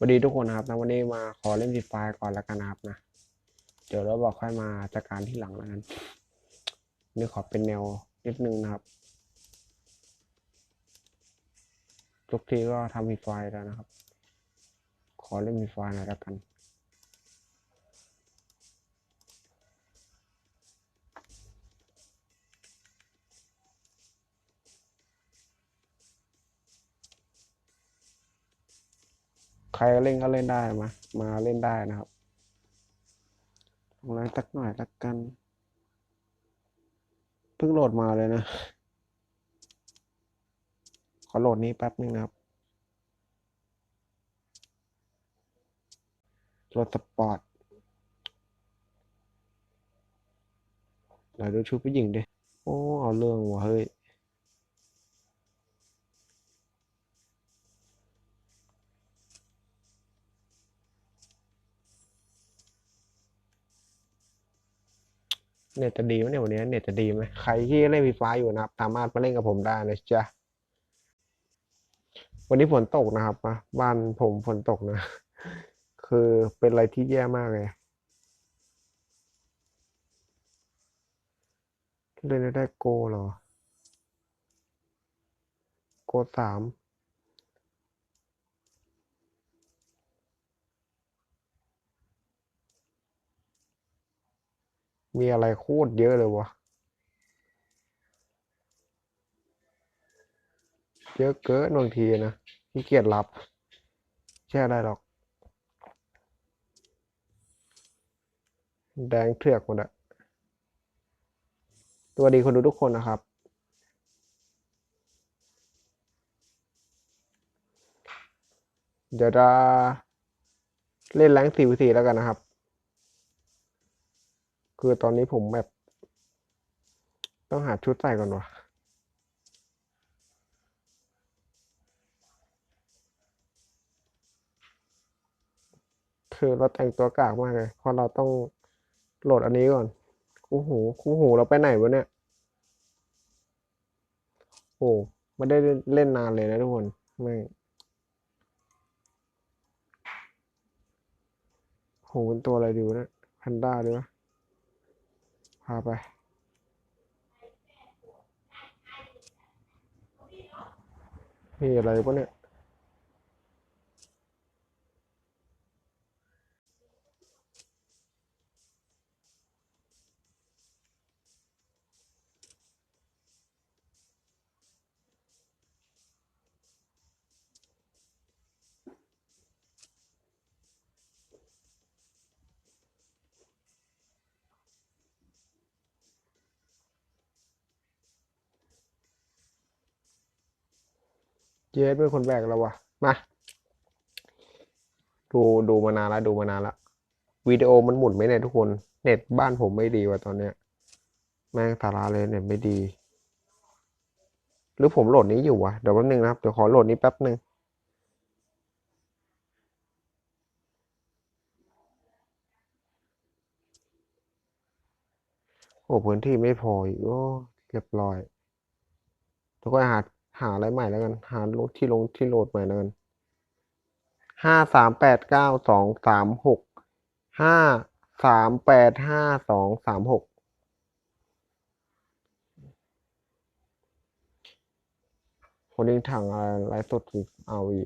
สวัสดีทุกคนนะครับนะวันนี้มาขอเล่นฟรีไฟก่อนแล้วกันนะครับนะ เดี๋ยวเราบอกค่อยมาจัดการที่หลังแล้วกันนี่ขอเป็นแนวนิดนึงนะครับ ทุกทีก็ทำฟรีไฟแล้วนะครับ ขอเล่นฟรีไฟหน่อยแล้วกัน ใครเล่นก็เล่นได้มามาเล่นได้นะครับลองไลน์สักหน่อยละกัน เพิ่งโหลดมาเลยนะ ขอโหลดนี้แป๊บนึงนะครับ โหลดสปอร์ตไหนดูชุดผู้หญิงดิ โอ้ เอาเรื่องว่ะเฮ้ย เน็ตจะดีไหมเนี่ยวันนี้เน็ตจะดีไหมใครที่เล่นฟรีไฟอยู่นะครับ สามารถมาเล่นกับผมได้นะจ๊ะวันนี้ฝนตกนะครับบ้านผมฝนตกนะ คือเป็นอะไรที่แย่มากเลยเล่นได้โกเหรอ โกสาม มีอะไรโคตรเยอะเลยวะเยอะเกินบางทีนะขี้เกียจรับแช่ได้หรอก แดงเถือกหมดอะตัวดีคนดูทุกคนนะครับ เดี๋ยวจะเล่นแรงสี่วิธีแล้วกันนะครับ คือตอนนี้ผมแบบ ต้องหาชุดใส่ก่อนวะคือเราแต่งตัวกากมากเลยเพราะเราต้องโหลดอันนี้ก่อน คู่หู คู่หูเราไปไหนวะเนี่ย โอ้ไม่ได้เล่นนานเลยนะทุกคนไม่โหเป็นตัวอะไรดีวะเนี่ยแพนด้าดีวะ พาไปมีอะไรปะเนี่ย สเป็นคนแบกแล้วะมาดูดูมานานล้วดูมานานล้ววิดีโอมันหมุนไหมเนี่ยทุกคน เน็ตบ้านผมไม่ดีว่ะตอนเนี้ย แม่งสาระเลยเน็ตไม่ดี หรือผมโหลดนี้อยู่วะเดี๋ยวแป๊บนึงนะครับเดี๋ยวขอโหลดนี้แป๊บนึงโอ้พื้นที่ไม่พออีกโอ้เรียบร้อยแล้วก็หา หาอะไรใหม่แล้วกัน หาลงที่ลงที่โหลดใหม่แล้วกันห้าสามแปดเก้าสองสามหกห้าสามแปดห้าสองสามหกคนนี้ถังอะไรไลฟ์สดเอาวี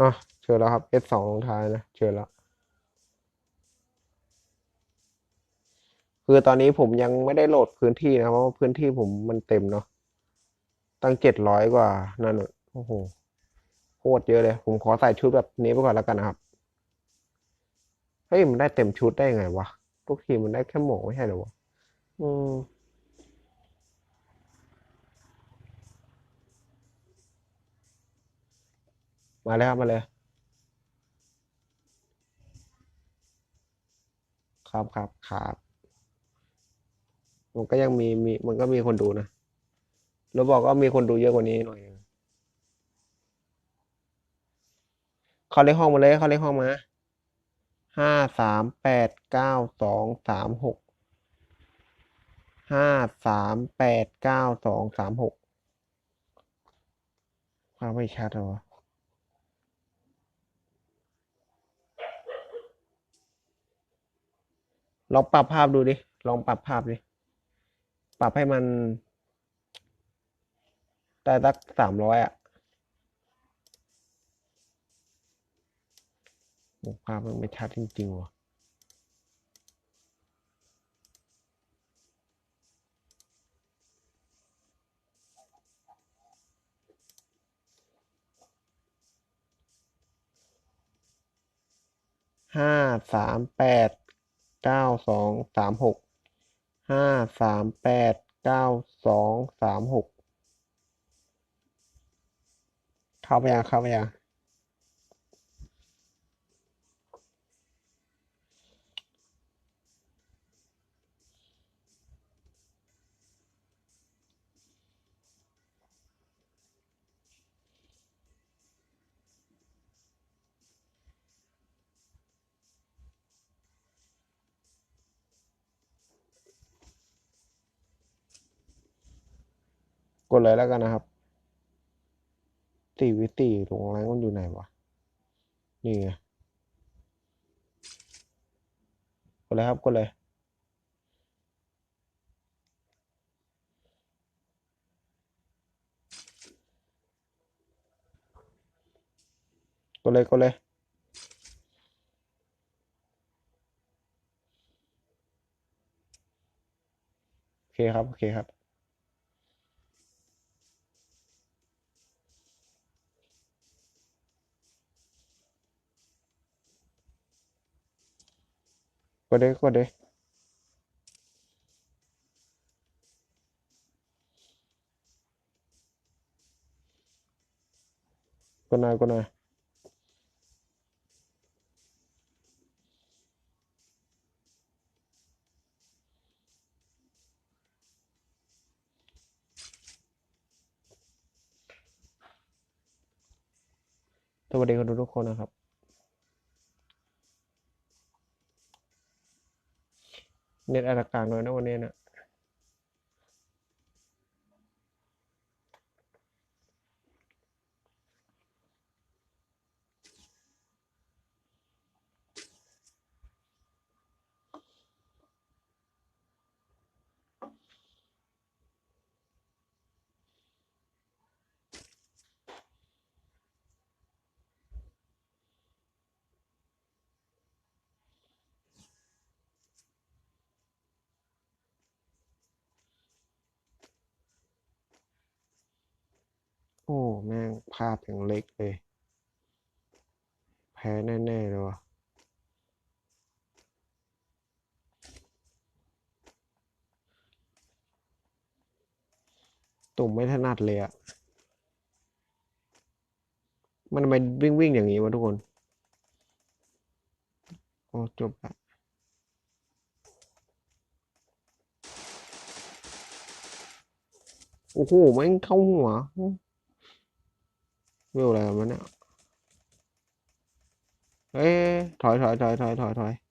อะ อแล้วครับ S สองลงท้ายนะ เจอแล้ว คือตอนนี้ผมยังไม่ได้โหลดพื้นที่นะ เพราะว่าพื้นที่ผมมันเต็มเนาะ ตั้งเจ็ดร้อยกว่า นั่นโอ้โห โคตรเยอะเลย ผมขอใส่ชุดแบบนี้ไปก่อนแล้วกันนะครับ เฮ้ย มันได้เต็มชุดได้ไงวะ ทุกทีมันได้แค่หมวกไม่ใช่หรอวะ อืมมาเลยครับมาเลย ครับครับครับมันก็ยังมีมีมันก็มีคนดูนะแล้วบอกว่ามีคนดูเยอะกว่านี้หน่อยเขาเลขห้องมาเลยเขาเลขห้องมาห้าสามแปดเก้าสองสามหกห้าสามแปดเก้าสองสามหกภาพไม่ชัดหรอวะ ลองปรับภาพดูดิ ลองปรับภาพดิ ปรับให้มันได้สักสามร้อยอะภาพมันไม่ชัดจริงๆว่ะห้าสามแปด เก้าสองสามหกห้าสามแปดเก้าสองสามหกเข้าไปยังเข้าไปยัง กดเลยแล้วกันนะครับสี่วิตีลงแรงมันอยู่ไหนวะ นี่ไง กดเลยครับ กดเลย กดเลย กดเลยโอเคครับ โอเคครับ ดเลยกดเลยกดหน่อยกดหน่อยสวัสดีคนดูทุกคนนะครับ เน็ตอาจจะกางหน่อยนะวันนี้นะ อ้แม่งภาพอย่างเล็กเลย แพ้แน่ ๆ เลยวะตุ่มไม่ถนัดเลยอะมันทำไมวิ่งวิ่งอย่างนี้วะทุกคน โอ้ จบละโอ้โหแม่งเข้าหัว วิวอะไรกันวะ